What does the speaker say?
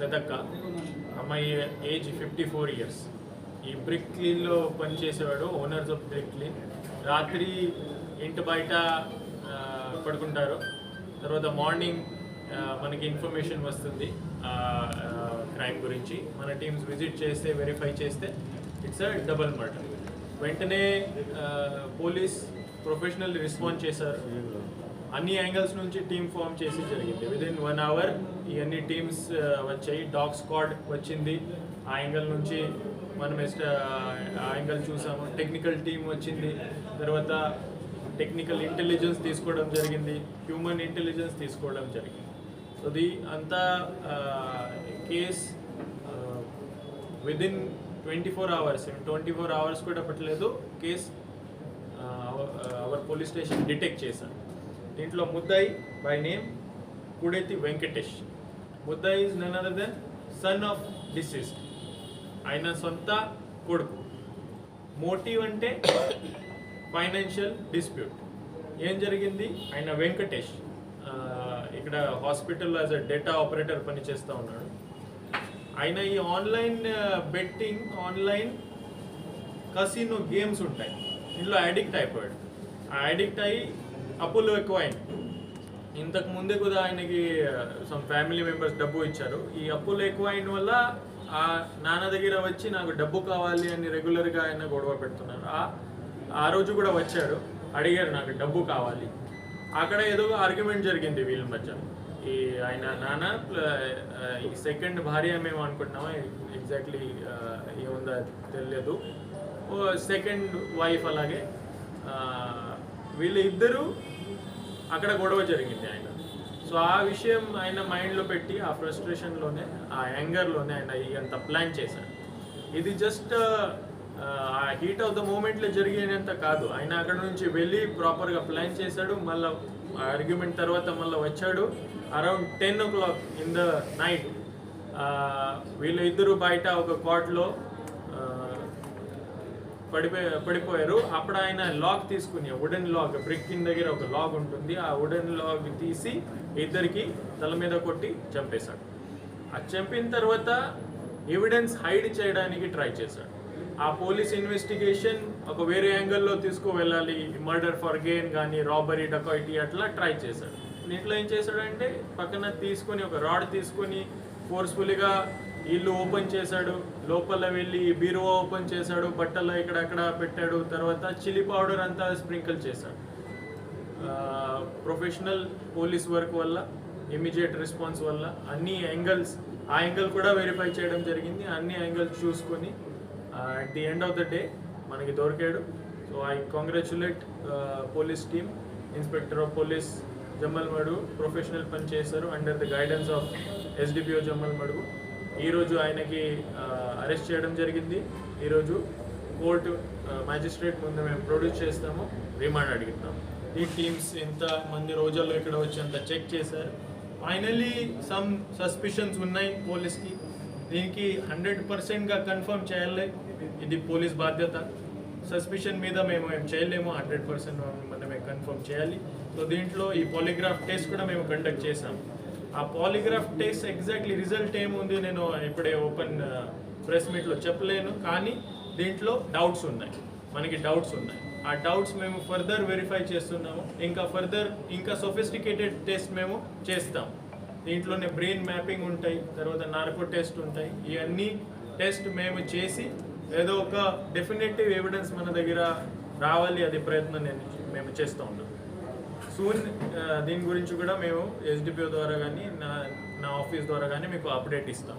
పెదక్క అమ్మాయి age fifty four years ఈ brick క్లీన్లో పనిచేసేవాడు ఓనర్స్ ఆఫ్ బ్రిక్ క్లీన్ రాత్రి ఇంటి బయట పడుకుంటారు. తర్వాత మార్నింగ్ మనకి ఇన్ఫర్మేషన్ వస్తుంది క్రైమ్ గురించి. మన టీమ్స్ విజిట్ చేస్తే వెరిఫై చేస్తే ఇట్స్ అ డబల్ మర్డర్ వెంటనే పోలీస్ ప్రొఫెషనల్ రెస్పాన్స్ చేశారు. అన్ని యాంగిల్స్ నుంచి టీమ్ ఫామ్ చేసి జరిగింది. విదిన్ వన్ అవర్ ఇవన్నీ టీమ్స్ వచ్చాయి. డాగ్ స్క్వాడ్ వచ్చింది. ఆ యాంగిల్ నుంచి మనం ఎస్ట్ ఆ యాంగిల్ చూసాము. టెక్నికల్ టీం వచ్చింది. తర్వాత టెక్నికల్ ఇంటెలిజెన్స్ తీసుకోవడం జరిగింది. హ్యూమన్ ఇంటెలిజెన్స్ తీసుకోవడం జరిగింది. సో ది అంతా case within twenty four hours twenty four hours కూడా పట్టలేదు. Case our police station detect చేశాను దీంట్లో ముద్దాయి బై నేమ్ కుడెతి వెంకటేష్. ముద్దాయి is none other than son of deceased ఆయన సొంత కొడుకు. మోటివ్ అంటే ఫైనాన్షియల్ డిస్ప్యూట్ ఏం జరిగింది? ఆయన వెంకటేష్ ఇక్కడ హాస్పిటల్లో యాజ్ అ డేటా ఆపరేటర్ పనిచేస్తూ ఉన్నాడు. ఆయన ఈ online betting online casino games ఉంటాయి. ఇందులో అడిక్ట్ అయిపోయాడు. ఆ అడిక్ట్ అయ్యి అప్పులు ఎక్కువైంది. ఇంతకు ముందే కూడా ఆయనకి సమ్ ఫ్యామిలీ మెంబర్స్ డబ్బు ఇచ్చారు. ఈ అప్పులు ఎక్కువ అయిన వల్ల ఆ నాన్న దగ్గర వచ్చి నాకు డబ్బు కావాలి అని రెగ్యులర్గా ఆయన గొడవ పెడుతున్నారు. ఆ రోజు కూడా వచ్చారు. అడిగారు నాకు డబ్బు కావాలి. అక్కడ ఏదో ఆర్గ్యుమెంట్ జరిగింది వీళ్ళ మధ్య. ఈ ఆయన నాన్న ప్ల- ఈ సెకండ్ భార్య మేము అనుకుంటున్నామా? ఎగ్జాక్ట్లీ ఏముందో తెలియదు. సెకండ్ వైఫ్ అలాగే. వీళ్ళు ఇద్దరు అక్కడ గొడవ జరిగింది ఆయన. సో ఆ విషయం ఆయన మైండ్లో పెట్టి ఆ ఫ్రస్ట్రేషన్లోనే ఆ యాంగర్లోనే ఆయన ఇదంత ప్లాన్ చేశాడు ఇది జస్ట్ ఆ హీట్ ఆఫ్ ద మూమెంట్లో జరిగినంత కాదు. ఆయన అక్కడ నుంచి వెళ్ళి ప్రాపర్గా ప్లాన్ చేశాడు. మళ్ళీ ఆర్గ్యుమెంట్ తర్వాత మళ్ళీ వచ్చాడు. Around ten o'clock in the night వీళ్ళు ఇద్దరు బయట ఒక కోట్లో పడిపోయి పడిపోయారు. అప్పుడు ఆయన లాక్ తీసుకుని వుడెన్ లాక్ బ్రిక్ కింద దగ్గర ఒక లాక్ ఉంటుంది. ఆ వుడెన్ లాక్ తీసి ఇద్దరికి తల మీద కొట్టి చంపేశాడు. అది చంపిన తర్వాత ఎవిడెన్స్ హైడ్ చేయడానికి ట్రై చేశాడు. ఆ పోలీస్ ఇన్వెస్టిగేషన్ ఒక వేరే యాంగిల్లో తీసుకువెళ్ళాలి. మర్డర్ ఫర్ గెయిన్ కానీ రాబరీ డకాయిటీ అట్లా ట్రై చేశాడు. దీంట్లో ఏం చేశాడంటే పక్కన తీసుకొని ఒక రాడ్ తీసుకొని ఫోర్స్ఫుల్గా ఇల్లు ఓపెన్ చేశాడు లోపల వెళ్ళి బీరువా ఓపెన్ చేశాడు బట్టలు ఇక్కడక్కడ పెట్టాడు తర్వాత చిల్లీ పౌడర్ అంతా స్ప్రింకిల్ చేశాడు. ప్రొఫెషనల్ పోలీస్ వర్క్ వల్ల ఇమీడియట్ రెస్పాన్స్ వల్ల అన్ని యాంగిల్స్ ఆ యాంగిల్ కూడా వెరిఫై చేయడం జరిగింది. అన్ని యాంగిల్స్ చూసుకొని at the end of the day మనకి దొరికాడు. So I congratulate police team inspector of police Jammalamadugu professional పని చేశారు under the guidance of SDPO Jammalamadugu. ఈరోజు ఆయనకి అరెస్ట్ చేయడం జరిగింది. ఈరోజు కోర్టు మ్యాజిస్ట్రేట్ ముందు మేము ప్రొడ్యూస్ చేస్తాము రిమాండ్ అడుగుతాము ఈ టీమ్స్ ఎంత మంది రోజుల్లో ఇక్కడ వచ్చి అంత చెక్ చేశారు? ఫైనల్లీ సమ్ సస్పిషన్స్ ఉన్నాయి పోలీస్కి. దీనికి హండ్రెడ్ పర్సెంట్గా కన్ఫర్మ్ చేయాలి. ఇది పోలీస్ బాధ్యత. సస్పిషన్ మీద మేము ఏం చేయలేము. హండ్రెడ్ పర్సెంట్ మనమే కన్ఫర్మ్ చేయాలి. సో దీంట్లో ఈ పాలిగ్రాఫ్ టెస్ట్ కూడా మేము కండక్ట్ చేసాము ఆ పాలిగ్రాఫ్ టెస్ట్ ఎగ్జాక్ట్లీ రిజల్ట్ ఏముంది నేను ఇప్పుడే ఓపెన్ ప్రెస్ మీట్లో చెప్పలేను కానీ దీంట్లో డౌట్స్ ఉన్నాయి. మనకి డౌట్స్ ఉన్నాయి. ఆ డౌట్స్ మేము ఫర్దర్ వెరిఫై చేస్తున్నాము. ఇంకా ఫర్దర్ ఇంకా సొఫిస్టికేటెడ్ టెస్ట్ మేము చేస్తాం. దీంట్లోనే బ్రెయిన్ మ్యాపింగ్ ఉంటాయి తర్వాత నార్కో టెస్ట్ ఉంటాయి. ఇవన్నీ టెస్ట్ మేము చేసి ఏదో ఒక డెఫినెటివ్ ఎవిడెన్స్ మన దగ్గర రావాలి అది ప్రయత్నం నేను మేము చేస్తూ ఉన్నాం. సూన్ దీని గురించి కూడా మేము ఎస్డిపిఓ ద్వారా కానీ నా నా ఆఫీస్ ద్వారా కానీ మీకు అప్డేట్ ఇస్తాం.